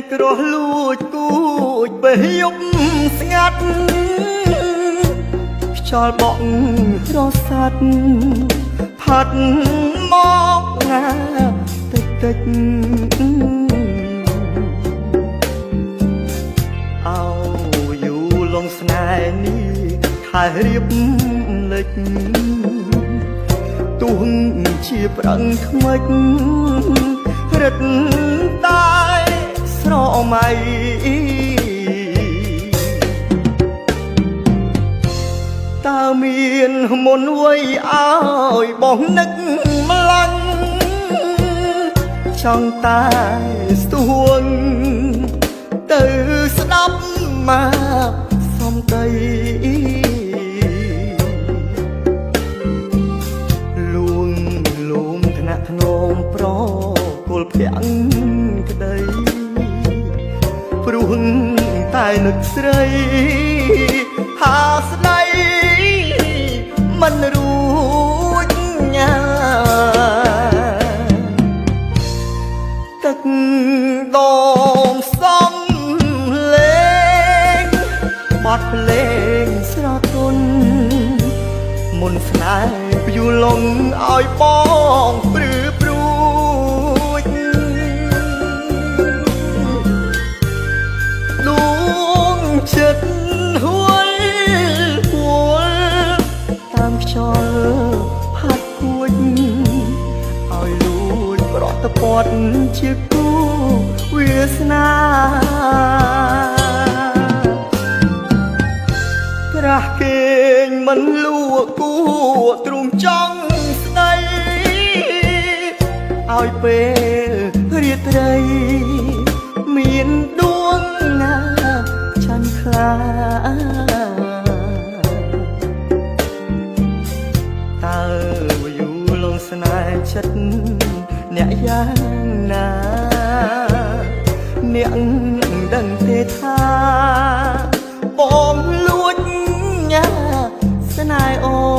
មលេងគ្រោះលួចគួចបើយប់ស្ងាត់ខ្យល់បក់រសាត់ផាត់មកណាតិចតិចអោយូលងស្នេហ៍នេះខែរៀបលេចទួងជាប្រឹងថ្មិចរឹតតែស្រ មៃតើមានមុនវ័យឲ្យបងនឹកម្លាញ់ចង់តែស្ទួងទៅស្ដាប់មកសំដីលួងលូមថ្នាក់ធ្នមប្រគល់ភាំងក្តី ព្រោះតែនឹកស្រីហាស្ដីមិនរួចញ៉ាទឹកដមសំលេងបត់ភ្លេងស្រទន់មុនស្នេហ៍ព្យូលងឲ្យបងព្រឺ ចិត្តហួយហួលតាមខ្យល់ផាត់គួចឲ្យលួចប្រត់តពាត់ជាគូវាសនាប្រះគេងមិនលួគួទ្រង់ចង់ស្ដីឲ្យពេលរាត្រីមានដួ ចិត្តអ្នកយ៉ាងណាអ្នកដឹងទេថាបងលួចញ៉ាស្នេហ៍អូ